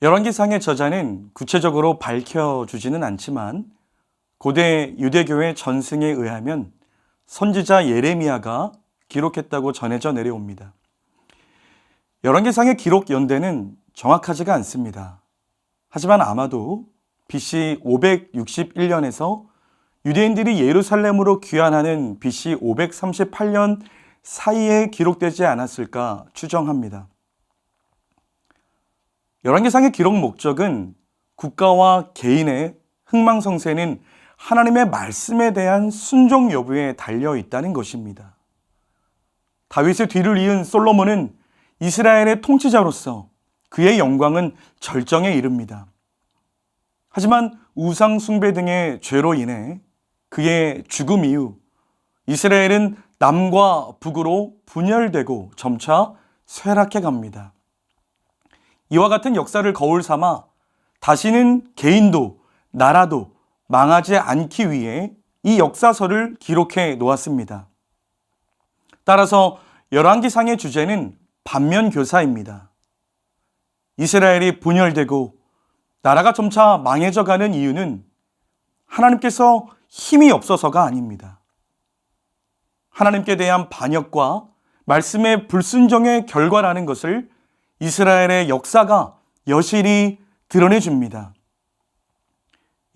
열왕기상의 저자는 구체적으로 밝혀주지는 않지만 고대 유대교의 전승에 의하면 선지자 예레미야가 기록했다고 전해져 내려옵니다. 열왕기상의 기록 연대는 정확하지가 않습니다. 하지만 아마도 BC 561년에서 유대인들이 예루살렘으로 귀환하는 BC 538년 사이에 기록되지 않았을까 추정합니다. 열왕기상의 기록 목적은 국가와 개인의 흥망성쇠는 하나님의 말씀에 대한 순종 여부에 달려 있다는 것입니다. 다윗의 뒤를 이은 솔로몬은 이스라엘의 통치자로서 그의 영광은 절정에 이릅니다. 하지만 우상 숭배 등의 죄로 인해 그의 죽음 이후 이스라엘은 남과 북으로 분열되고 점차 쇠락해 갑니다. 이와 같은 역사를 거울 삼아 다시는 개인도 나라도 망하지 않기 위해 이 역사서를 기록해 놓았습니다. 따라서 열왕기상의 주제는 반면 교사입니다. 이스라엘이 분열되고 나라가 점차 망해져 가는 이유는 하나님께서 힘이 없어서가 아닙니다. 하나님께 대한 반역과 말씀의 불순종의 결과라는 것을 이스라엘의 역사가 여실히 드러내 줍니다.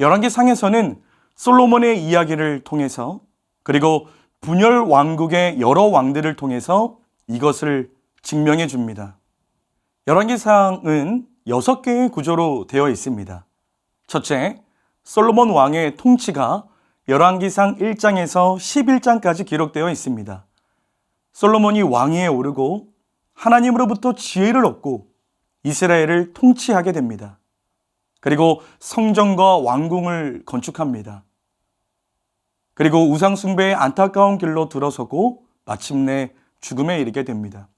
열왕기 상에서는 솔로몬의 이야기를 통해서 그리고 분열 왕국의 여러 왕들을 통해서 이것을 증명해 줍니다. 열왕기상은 여섯 개의 구조로 되어 있습니다. 첫째, 솔로몬 왕의 통치가 열왕기상 1장에서 11장까지 기록되어 있습니다. 솔로몬이 왕위에 오르고 하나님으로부터 지혜를 얻고 이스라엘을 통치하게 됩니다. 그리고 성전과 왕궁을 건축합니다. 그리고 우상숭배의 안타까운 길로 들어서고 마침내 죽음에 이르게 됩니다.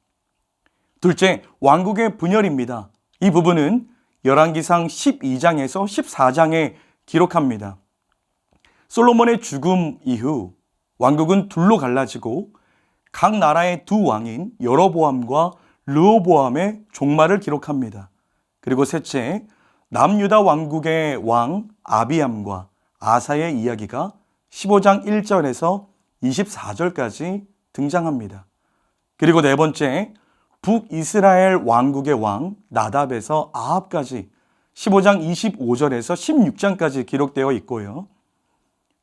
둘째, 왕국의 분열입니다. 이 부분은 열왕기상 12장에서 14장에 기록합니다. 솔로몬의 죽음 이후 왕국은 둘로 갈라지고 각 나라의 두 왕인 여로보암과 르호보암의 종말을 기록합니다. 그리고 셋째, 남유다 왕국의 왕 아비암과 아사의 이야기가 15장 1절에서 24절까지 등장합니다. 그리고 네 번째, 북이스라엘 왕국의 왕 나답에서 아합까지 15장 25절에서 16장까지 기록되어 있고요.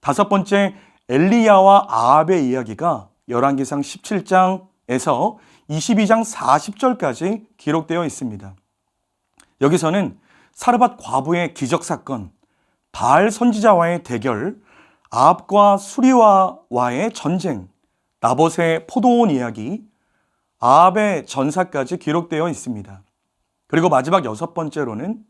다섯 번째, 엘리야와 아합의 이야기가 열왕기상 17장에서 22장 40절까지 기록되어 있습니다. 여기서는 사르밧 과부의 기적 사건, 바알 선지자와의 대결, 아합과 수리와와의 전쟁, 나봇의 포도원 이야기, 아합의 전사까지 기록되어 있습니다. 그리고 마지막 여섯 번째로는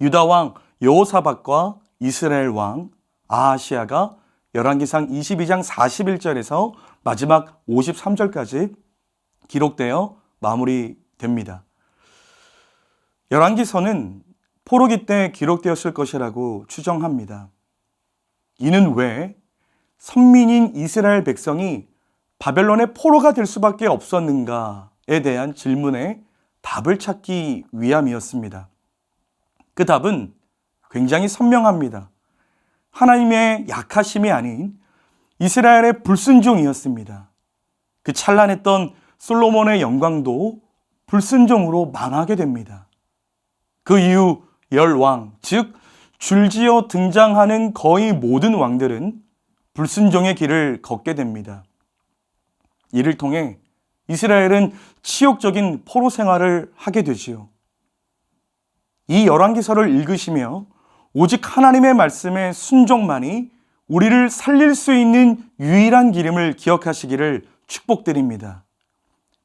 유다 왕 여호사밧과 이스라엘 왕 아하시아가 열왕기상 22장 41절에서 마지막 53절까지 기록되어 마무리됩니다. 열왕기서는 포로기 때 기록되었을 것이라고 추정합니다. 이는 왜 선민인 이스라엘 백성이 바벨론의 포로가 될 수밖에 없었는가에 대한 질문에 답을 찾기 위함이었습니다. 그 답은 굉장히 선명합니다. 하나님의 약하심이 아닌 이스라엘의 불순종이었습니다. 그 찬란했던 솔로몬의 영광도 불순종으로 망하게 됩니다. 그 이후 열왕, 즉 줄지어 등장하는 거의 모든 왕들은 불순종의 길을 걷게 됩니다. 이를 통해 이스라엘은 치욕적인 포로 생활을 하게 되지요. 이 열왕기서를 읽으시며 오직 하나님의 말씀의 순종만이 우리를 살릴 수 있는 유일한 기름을 기억하시기를 축복드립니다.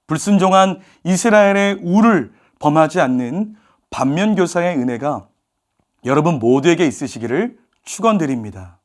불순종한 이스라엘의 우를 범하지 않는 반면교사의 은혜가 여러분 모두에게 있으시기를 축원드립니다.